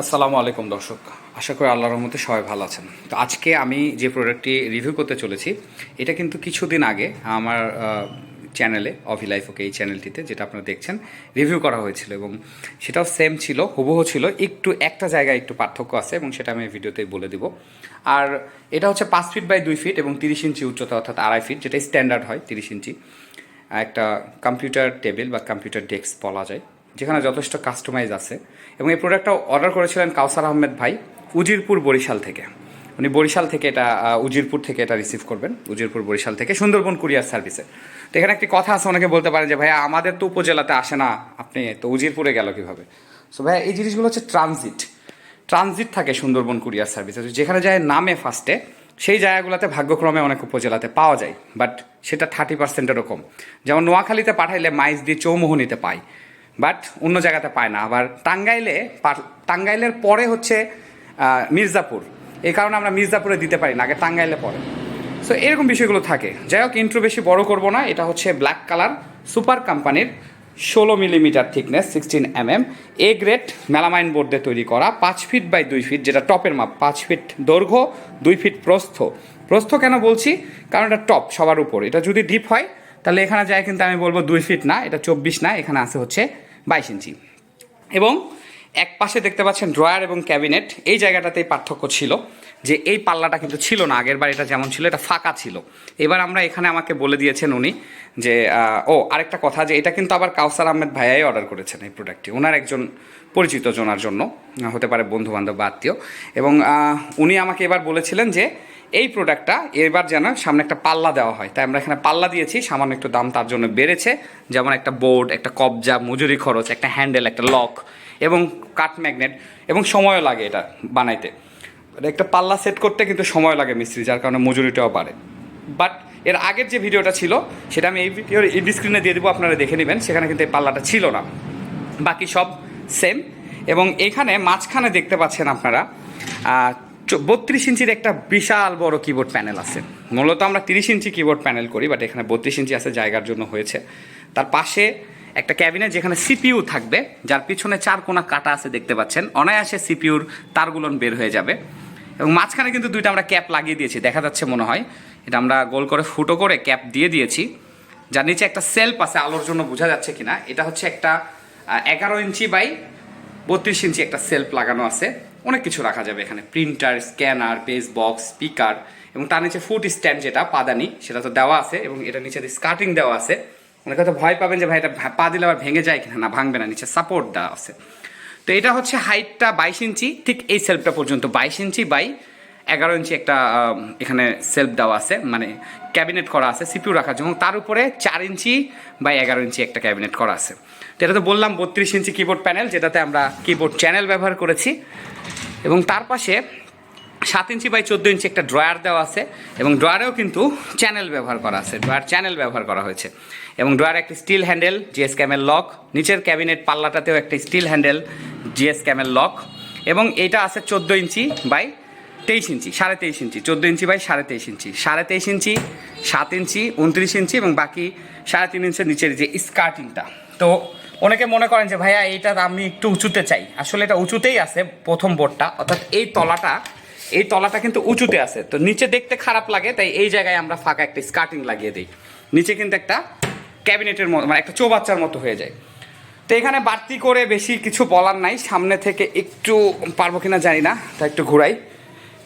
আসসালামু আলাইকুম দর্শক। আশা করি আল্লাহর রহমতে সবাই ভালো আছেন। তো আজকে আমি যে প্রোডাক্টটি রিভিউ করতে চলেছি, এটা কিন্তু কিছুদিন আগে আমার চ্যানেলে, অভি লাইফ, ওকে, এই চ্যানেলটিতে যেটা আপনারা দেখছেন, রিভিউ করা হয়েছিল এবং সেটাও সেম ছিল, হুবহু ছিল। একটু, একটা জায়গায় একটু পার্থক্য আছে এবং সেটা আমি ভিডিওতে বলে দিব। আর এটা হচ্ছে পাঁচ ফিট বাই দুই ফিট এবং তিরিশ ইঞ্চি উচ্চতা, অর্থাৎ আড়াই ফিট যেটা স্ট্যান্ডার্ড হয়, তিরিশ ইঞ্চি। একটা কম্পিউটার টেবিল বা কম্পিউটার ডেস্ক বলা যায়। যেখানে যথেষ্ট কাস্টমাইজ আছে। এবং এই প্রোডাক্টটা অর্ডার করেছিলেন কাউসার আহমেদ ভাই উজিরপুর বরিশাল থেকে। উনি বরিশাল থেকে এটা উজিরপুর থেকে এটা রিসিভ করবেন, উজিরপুর বরিশাল থেকে সুন্দরবন কুরিয়ার সার্ভিসে তো এখানে একটি কথা আছে, অনেকে বলতে পারেন যে, ভাইয়া, আমাদের তো উপজেলাতে আসে না, আপনি তো উজিরপুরে গেল কীভাবে? সো ভাইয়া, এই জিনিসগুলো হচ্ছে ট্রানজিট ট্রানজিট থাকে সুন্দরবন কুরিয়ার সার্ভিসে যেখানে যায় নামে ফার্স্টে সেই জায়গাগুলোতে ভাগ্যক্রমে অনেক উপজেলাতে পাওয়া যায়। বাট সেটা থার্টি পার্সেন্টেরও কম। যেমন নোয়াখালীতে পাঠাইলে মাইজ দিয়ে চৌমোহনীতে পাই বাট অন্য জায়গাতে পায় না। আবার টাঙ্গাইলে টাঙ্গাইলের পরে হচ্ছে মির্জাপুর। এই কারণে আমরা মির্জাপুরে দিতে পারি না, আগে টাঙ্গাইলে পরে। সো এরকম বিষয়গুলো থাকে। যাই হোক ইন্ট্রো বেশি বড় করব না। এটা হচ্ছে ব্ল্যাক কালার সুপার কোম্পানির ষোলো millimetre thickness sixteen M M A grade melamine board তৈরি করা, পাঁচ ফিট বাই দুই ফিট যেটা টপের মাপ। পাঁচ ফিট দৈর্ঘ্য, দুই ফিট প্রস্থ। প্রস্থ কেন বলছি? কারণ এটা টপ সবার উপর। এটা যদি ডিপ হয় তাহলে এখানে যায় কিন্তু আমি বলব দুই ফিট না, এটা চব্বিশ না, এখানে আছে হচ্ছে বাইশ ইঞ্চি। এবং এক পাশে দেখতে পাচ্ছেন ড্রয়ার এবং ক্যাবিনেট, এই জায়গাটাতেই পার্থক্য ছিল যে এই পাল্লাটা কিন্তু ছিল না আগের বার এটা যেমন ছিল, এটা ফাঁকা ছিল। এবার আমরা এখানে আমাকে বলে দিয়েছেন উনি যে ও, আরেকটা কথা যে এটা কিন্তু আবার কাউসার আহমেদ ভাইয়াই অর্ডার করেছেন এই প্রোডাক্টটি ওনার একজন পরিচিত জনার জন্য, হতে পারে বন্ধু বান্ধব বা আত্মীয়। এবং উনি আমাকে এবার বলেছিলেন যে এই প্রোডাক্টটা এবার যেন সামনে একটা পাল্লা দেওয়া হয়। তাই আমরা এখানে পাল্লা দিয়েছি, সামান্য একটু দাম তার জন্য বেড়েছে। যেমন একটা বোর্ড একটা কবজা, মজুরি খরচ, একটা হ্যান্ডেল একটা লক এবং কাঠ ম্যাগনেট এবং সময়ও লাগে এটা বানাইতে। এটা একটা পাল্লা সেট করতে কিন্তু সময় লাগে মিস্ত্রি, যার কারণে মজুরিটাও বাড়ে। বাট এর আগের যে ভিডিওটা ছিল, সেটা আমি এই ভিডিওর স্ক্রিনে দিয়ে দেবো, আপনারা দেখে নেবেন। সেখানে কিন্তু এই পাল্লাটা ছিল না। বাকি সব সেম এবং এখানে মাঝখানে দেখতে পাচ্ছেন আপনারা বত্রিশ ইঞ্চির একটা বিশাল বড় কিবোর্ড প্যানেল আছে। মূলত আমরা তিরিশ ইঞ্চি কিবোর্ড প্যানেল করি বাট এখানে বত্রিশ ইঞ্চি আছে জায়গার জন্য হয়েছে। তার পাশে একটা ক্যাবিনেট যেখানে সিপিইউ থাকবে, যার পিছনে চার কোনা কাটা আছে দেখতে পাচ্ছেন। অনায়াসে সিপিইউর তারগুলো বের হয়ে যাবে। এবং মাঝখানে কিন্তু দুইটা আমরা ক্যাপ লাগিয়ে দিয়েছি, দেখা যাচ্ছে মনে হয়। এটা আমরা গোল করে ফুটো করে ক্যাপ দিয়ে দিয়েছি। যার নিচে একটা সেলফ আছে, আলোর জন্য বোঝা যাচ্ছে কিনা। এটা হচ্ছে একটা এগারো ইঞ্চি বাই বত্রিশ ইঞ্চি একটা সেলফ লাগানো আছে। অনেক কিছু রাখা যাবে এখানে। Printer, scanner base box speaker এবং তার নিচে ফুট স্ট্যান্ড যেটা, পাদানি, সেটা তো দেওয়া আছে এবং এটা নিচে স্কার্টিং দেওয়া আছে। অনেক হয়তো ভয় পাবেন যে ভাই, এটা পা দিলে আবার ভেঙে যায় কিনা? না, ভাঙবে না, নিচে সাপোর্ট দেওয়া আছে। তো এটা হচ্ছে হাইটটা বাইশ ইঞ্চি, ঠিক এই সেলফটা পর্যন্ত বাইশ ইঞ্চি বাই এগারো ইঞ্চি একটা এখানে সেলফ দেওয়া আছে মানে ক্যাবিনেট করা আছে সিপিউ রাখার জন্য এবং তার উপরে চার ইঞ্চি বাই এগারো ইঞ্চি একটা ক্যাবিনেট করা আছে। তো এটা তো বললাম বত্রিশ ইঞ্চি কিবোর্ড প্যানেল যেটাতে আমরা কিবোর্ড চ্যানেল ব্যবহার করেছি। এবং তার পাশে সাত ইঞ্চি বাই চোদ্দ ইঞ্চি একটা ড্রয়ার দেওয়া আছে, এবং ড্রয়ারেও কিন্তু চ্যানেল ব্যবহার করা আছে ড্রয়ার চ্যানেল ব্যবহার করা হয়েছে। এবং ড্রয়ার একটা steel handle GS camel lock নিচের ক্যাবিনেট পাল্লাটাতেও একটা steel handle GS camel lock এবং এটা আছে চোদ্দ ইঞ্চি বাই তেইশ ইঞ্চি, সাড়ে তেইশ ইঞ্চি, চোদ্দ ইঞ্চি বাই সাড়ে তেইশ ইঞ্চি, সাড়ে তেইশ ইঞ্চি, সাত ইঞ্চি, উনত্রিশ ইঞ্চি এবং বাকি সাড়ে তিন ইঞ্চের নিচের যে স্কার্টিংটা তো অনেকে মনে করেন যে, ভাইয়া, এইটা আমি একটু উঁচুতে চাই। আসলে এটা উঁচুতেই আছে প্রথম বোর্ডটা, অর্থাৎ এই তলাটা এই তলাটা কিন্তু উঁচুতে আছে। তো নিচে দেখতে খারাপ লাগে, তাই এই জায়গায় আমরা ফাঁকা একটা স্কার্টিং লাগিয়ে দিই। নিচে কিন্তু একটা ক্যাবিনেটের মতো মানে একটা চৌবাচ্চার মতো হয়ে যায়। তো এখানে বাড়তি করে বেশি কিছু বলার নাই, সামনে থেকে একটু পারব কিনা জানি না, তা একটু ঘুরাই।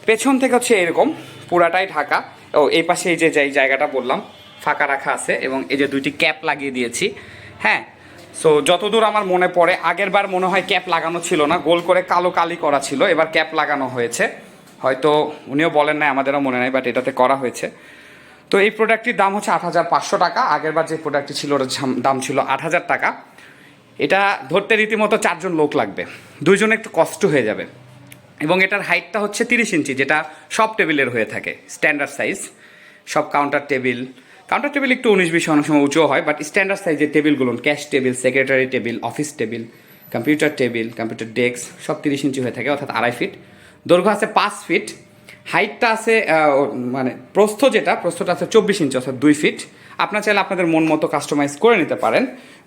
পেছন থেকে হচ্ছে এরকম, পুরাটাই ঢাকা। ও, এই পাশে এই যে যেই জায়গাটা বললাম, ফাঁকা রাখা আছে এবং এই যে দুইটি ক্যাপ লাগিয়ে দিয়েছি। হ্যাঁ সো যতদূর আমার মনে পড়ে, আগের বার মনে হয় ক্যাপ লাগানো ছিল না, গোল করে কালো কালি করা ছিল, এবার ক্যাপ লাগানো হয়েছে। হয়তো উনিও বলেন নাই, আমাদেরও মনে নাই বাট এটাতে করা হয়েছে। তো এই প্রোডাক্টটির দাম হচ্ছে আট হাজার পাঁচশো টাকা, আগের বার যে প্রোডাক্টটি ছিল, ওটার দাম ছিল আট হাজার টাকা। এটা ধরতে রীতিমতো চারজন লোক লাগবে। দুইজনে একটু কষ্ট হয়ে যাবে। এবং এটার হাইটটা হচ্ছে তিরিশ ইঞ্চি, যেটা সব টেবিলের হয়ে থাকে স্ট্যান্ডার্ড সাইজ সব কাউন্টার টেবিল কাউন্টার টেবিল একটু উনিশ বিশ অনেক সময় উঁচু হয় বাট স্ট্যান্ডার্ড সাইজের টেবিলগুলো cash table secretary table office table computer table computer desk সব তিরিশ ইঞ্চি হয়ে থাকে, অর্থাৎ আড়াই ফিট দৈর্ঘ্য আছে পাঁচ ফিট হাইটটা আছে মানে প্রস্থ যেটা, প্রস্থটা আছে চব্বিশ ইঞ্চি, অর্থাৎ দুই ফিট। আপনার চাইলে আপনাদের মন মতো কাস্টমাইজ করে নিতে পারেন।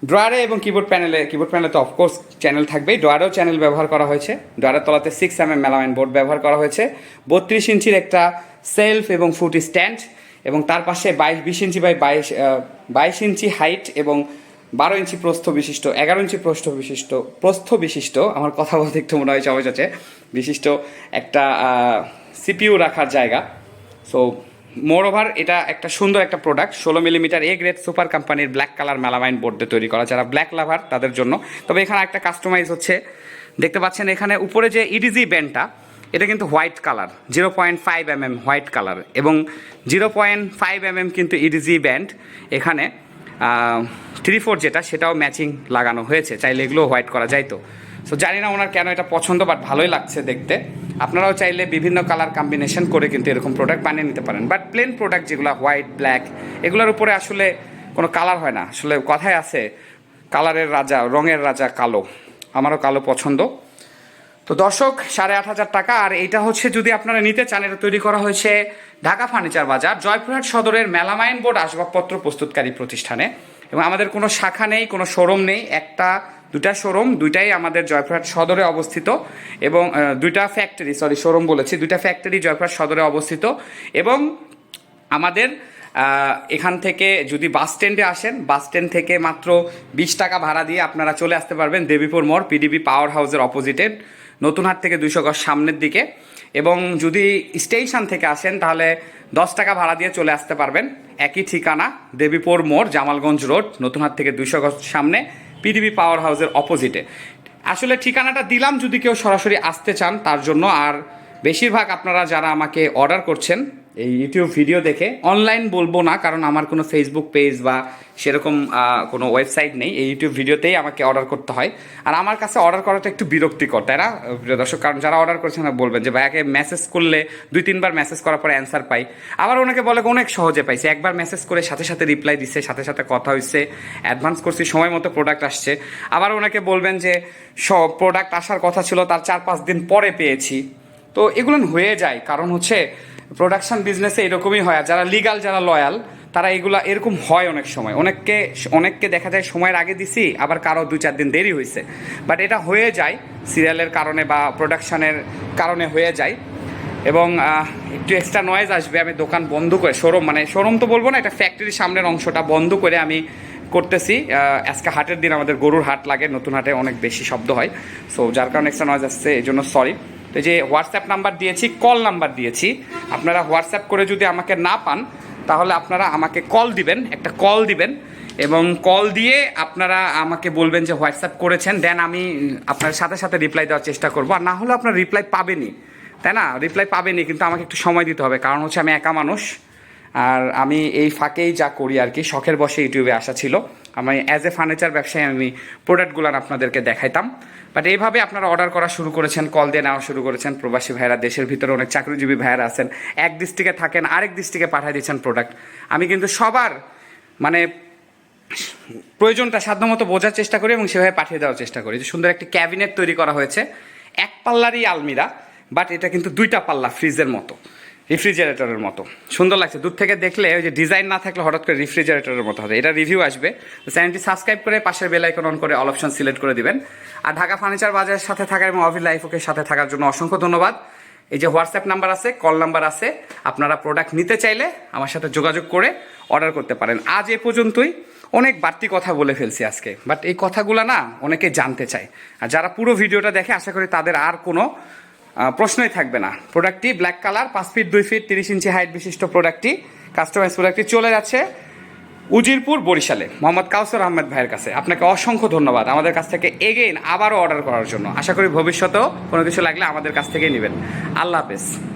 ড্রয়ারে এবং কিবোর্ড প্যানেলে কিবোর্ড প্যানেলে তো অফকোর্স চ্যানেল থাকবেই। ড্রয়ারেও চ্যানেল ব্যবহার করা হয়েছে। ড্রয়ারের তলাতে six M M melamine board ব্যবহার করা হয়েছে। বত্রিশ ইঞ্চির একটা সেলফ এবং ফুট স্ট্যান্ড এবং তার পাশে বাইশ, বিশ ইঞ্চি বাই বাইশ বাইশ ইঞ্চি হাইট এবং বারো ইঞ্চি প্রস্থ বিশিষ্ট, এগারো ইঞ্চি প্রস্থ বিশিষ্ট প্রস্থ বিশিষ্ট, আমার কথা বলতে একটু মনে হয় সবাই যাচ্ছে বিশিষ্ট একটা সিপিইউ রাখার জায়গা। সো মোর ওভার এটা একটা সুন্দর একটা প্রোডাক্ট ষোলো মিলিমিটার এ গ্রেড সুপার কোম্পানির ব্ল্যাক কালার মেলামাইন বোর্ড তৈরি করা, যারা ব্ল্যাক লাভার তাদের জন্য। তবে এখানে একটা কাস্টমাইজ হচ্ছে। দেখতে পাচ্ছেন এখানে উপরে যে ইডিজি ব্যান্ডটা এটা কিন্তু white colour zero point five M M white colour এবং zero point five M M কিন্তু ইডিজি ব্যান্ড এখানে থ্রি ফোর যেটা, সেটাও ম্যাচিং লাগানো হয়েছে। চাইলে এগুলো হোয়াইট করা যাইতো সো জানি না ওনার কেন এটা পছন্দ বাট ভালোই লাগছে দেখতে। আপনারাও চাইলে বিভিন্ন কালার কম্বিনেশন করে কিন্তু এরকম প্রোডাক্ট বানিয়ে নিতে পারেন। বাট প্লেন প্রোডাক্ট যেগুলো হোয়াইট ব্ল্যাক এগুলোর উপরে আসলে কোনো কালার হয় না। আসলে কথায় আছে কালারের রাজা, রঙের রাজা কালো। আমারও কালো পছন্দ। তো দর্শক, সাড়ে আট হাজার টাকা। আর এটা হচ্ছে যদি আপনারা নিতে চান, এটা তৈরি করা হয়েছে ঢাকা ফার্নিচার বাজার, জয়পুরহাট সদরের মেলামাইন বোর্ড আসবাবপত্র প্রস্তুতকারী প্রতিষ্ঠানে। এবং আমাদের কোনো শাখা নেই, কোনো শোরুম নেই। একটা দুটা শোরুম, দুইটাই আমাদের জয়পুরহাট সদরে অবস্থিত এবং দুইটা ফ্যাক্টরি সরি শোরুম বলেছি, দুইটা ফ্যাক্টরি জয়পুরহাট সদরে অবস্থিত এবং আমাদের এখান থেকে যদি বাস স্ট্যান্ডে আসেন, বাস স্ট্যান্ড থেকে মাত্র বিশ টাকা ভাড়া দিয়ে আপনারা চলে আসতে পারবেন দেবীপুর মোড় পিডিবি পাওয়ার হাউসের অপোজিটে নতুনহাট থেকে দুইশো গজ সামনের দিকে এবং যদি স্টেশন থেকে আসেন, তাহলে দশ টাকা ভাড়া দিয়ে চলে আসতে পারবেন। একই ঠিকানা, দেবীপুর মোড়, জামালগঞ্জ রোড নতুনহাট থেকে দুইশো গজ সামনে। পিডিবি পাওয়ার হাউসের অপোজিটে আসলে ঠিকানাটা দিলাম যদি কেউ সরাসরি আসতে চান তার জন্য, আর বেশিরভাগ আপনারা যারা আমাকে অর্ডার করছেন এই ইউটিউব ভিডিও দেখে অনলাইন বলব না, কারণ আমার কোনো ফেসবুক পেজ বা সেরকম কোনো ওয়েবসাইট নেই। এই ইউটিউব ভিডিওতেই আমাকে অর্ডার করতে হয়। আর আমার কাছে অর্ডার করাটা একটু বিরক্তিকর, তাই না? প্রিয় দর্শক, কারণ যারা অর্ডার করছেন বলবেন যে, ভাইয়াকে মেসেজ করলে দুই, তিনবার মেসেজ করার পরে অ্যান্সার পাই। আবার ওনাকে বলে, অনেক সহজে পাইছে। একবার মেসেজ করে সাথে সাথে রিপ্লাই দিচ্ছে সাথে সাথে কথা হচ্ছে অ্যাডভান্স করছি, সময় মতো প্রোডাক্ট আসছে। আবার ওনাকে বলবেন যে, সব প্রোডাক্ট আসার কথা ছিল, তার চার, পাঁচ দিন পরে পেয়েছি। তো এগুলো হয়ে যায়। কারণ হচ্ছে প্রোডাকশন বিজনেসে এরকমই হয়। যারা লিগাল যারা লয়াল তারা এগুলা এরকম হয় অনেক সময়। অনেককে অনেককে দেখা যায় সময়ের আগে দিছি, আবার কারও দুই চার দিন দেরি হয়েছে বাট এটা হয়ে যায় সিরিয়ালের কারণে বা প্রোডাকশানের কারণে হয়ে যায়। এবং একটু এক্সট্রা নয়েজ আসবে, আমি দোকান বন্ধ করে শোরুম মানে শোরুম তো বলব না, এটা ফ্যাক্টরির সামনের অংশটা বন্ধ করে আমি করতেছি। আজকে হাটের দিন আমাদের গরুর হাট লাগে, নতুন হাটে অনেক বেশি শব্দ হয়। সো যার কারণে এক্সট্রা নয়েজ আসছে, এই জন্য সরি তো যে হোয়াটসঅ্যাপ নাম্বার দিয়েছি কল নাম্বার দিয়েছি, আপনারা হোয়াটসঅ্যাপ করে যদি আমাকে না পান, তাহলে আপনারা আমাকে কল দিবেন, একটা কল দিবেন এবং কল দিয়ে আপনারা আমাকে বলবেন যে হোয়াটসঅ্যাপ করেছেন দেন আমি আপনার সাথে সাথে রিপ্লাই দেওয়ার চেষ্টা করব। আর না হলে আপনার রিপ্লাই পাবেনি তাই না? রিপ্লাই পাবেনি কিন্তু আমাকে একটু সময় দিতে হবে, কারণ হচ্ছে আমি একা মানুষ। আর আমি এই ফাঁকেই যা করি আর কি, শখের বসে ইউটিউবে আসা ছিল। আমি অ্যাজ এ ফার্নিচার ব্যবসায়ী আমি প্রোডাক্টগুলো আপনাদেরকে দেখাইতাম। বাট এইভাবে আপনারা অর্ডার করা শুরু করেছেন কল দিয়ে নেওয়া শুরু করেছেন। প্রবাসী ভাইয়েরা, দেশের ভিতরে অনেক চাকরিজীবী ভাইয়েরা আছেন। এক ডিস্ট্রিক্টে থাকেন, আরেক ডিস্ট্রিক্টে পাঠিয়ে দিচ্ছেন প্রোডাক্ট আমি কিন্তু সবার মানে প্রয়োজনটা সাধ্যমতো বোঝার চেষ্টা করি এবং সেভাবে পাঠিয়ে দেওয়ার চেষ্টা করি। যে সুন্দর একটি ক্যাবিনেট তৈরি করা হয়েছে। এক পাল্লারই আলমিরা বাট এটা কিন্তু দুইটা পাল্লা ফ্রিজের মতো। রেফ্রিজারেটরের মতো। সুন্দর লাগছে। দূর থেকে দেখলে ওই যে ডিজাইন না থাকলে হঠাৎ করে রেফ্রিজারেটরের মতো হবে। এটা রিভিউ আসবে। চ্যানেলটি সাবস্ক্রাইব করে পাশের বেল আইকন অন করে অল অপশন সিলেক্ট করে দিবেন। আর ঢাকা ফার্নিচার বাজারের সাথে থাকার এবং অফিস লাইফকে সাথে থাকার জন্য অসংখ্য ধন্যবাদ। এই যে হোয়াটসঅ্যাপ নাম্বার আছে কল নাম্বার আছে, আপনারা প্রোডাক্ট নিতে চাইলে আমার সাথে যোগাযোগ করে অর্ডার করতে পারেন। আজ এ পর্যন্তই। অনেক বাড়তি কথা বলে ফেলছি আজকে। বাট এই কথাগুলো না অনেকে জানতে চায়। আর যারা পুরো ভিডিওটা দেখে, আশা করি তাদের আর কোনো প্রশ্নই থাকবে না। প্রোডাক্টটি ব্ল্যাক কালার পাঁচ ফিট দুই ফিট তিরিশ ইঞ্চি হাইট বিশিষ্ট প্রোডাক্টটি কাস্টমাইজ প্রোডাক্টটি চলে যাচ্ছে উজিরপুর বরিশালে। মোহাম্মদ কাউসর আহমেদ ভাইয়ের কাছে। আপনাকে অসংখ্য ধন্যবাদ আমাদের কাছ থেকে এগেইন আবারও অর্ডার করার জন্য। আশা করি ভবিষ্যতেও কোনো কিছু লাগলে আমাদের কাছ থেকেই নেবেন। আল্লাহ হাফেজ।